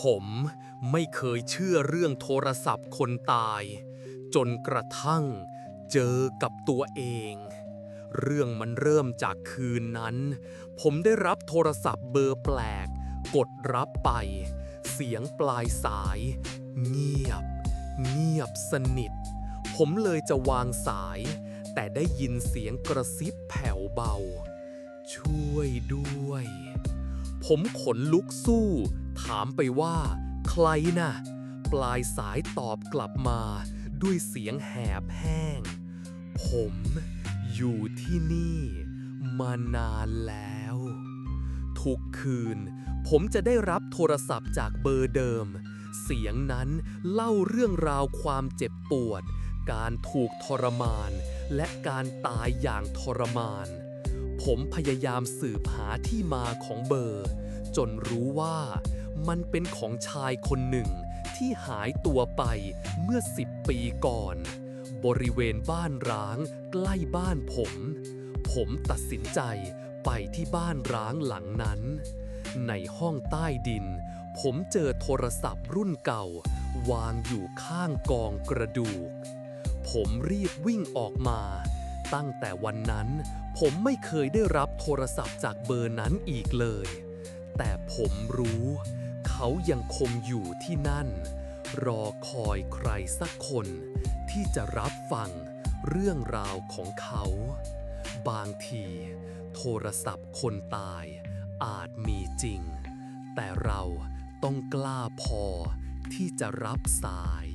ผมไม่เคยเชื่อเรื่องโทรศัพท์คนตาย จนกระทั่งเจอกับตัวเอง เรื่องมันเริ่มจากคืนนั้น ผมได้รับโทรศัพท์เบอร์แปลก กดรับไป เสียงปลายสาย เงียบ เงียบสนิท ผมเลยจะวางสาย แต่ได้ยินเสียงกระซิบแผ่วเบา ช่วยด้วย ผมขนลุกสู้ ถามไปว่า ใครน่ะ ปลายสายตอบกลับมา ด้วยเสียงแหบแห้ง ผมอยู่ที่นี่ มานานแล้ว ทุกคืน ผมจะได้รับโทรศัพท์จากเบอร์เดิม เสียงนั้นเล่าเรื่องราวความเจ็บปวด การถูกทรมาน และการตายอย่างทรมาน ผมพยายามสืบหาที่มาของเบอร์ จนรู้ว่ามันเป็นของชายคนหนึ่งที่หายตัวไปเมื่อสิบปีก่อน บริเวณบ้านร้างใกล้บ้านผม ผมตัดสินใจไปที่บ้านร้างหลังนั้น ในห้องใต้ดิน ผมเจอโทรศัพท์รุ่นเก่า วางอยู่ข้างกองกระดูก ผมรีบวิ่งออกมา ตั้งแต่วันนั้น ผมไม่เคยได้รับโทรศัพท์จากเบอร์นั้นอีกเลย แต่ผมรู้ เขายังคงอยู่ที่นั่น รอคอยใครสักคน ที่จะรับฟังเรื่องราวของเขา บางที โทรศัพท์คนตายอาจมีจริง แต่เราต้องกล้าพอที่จะรับสาย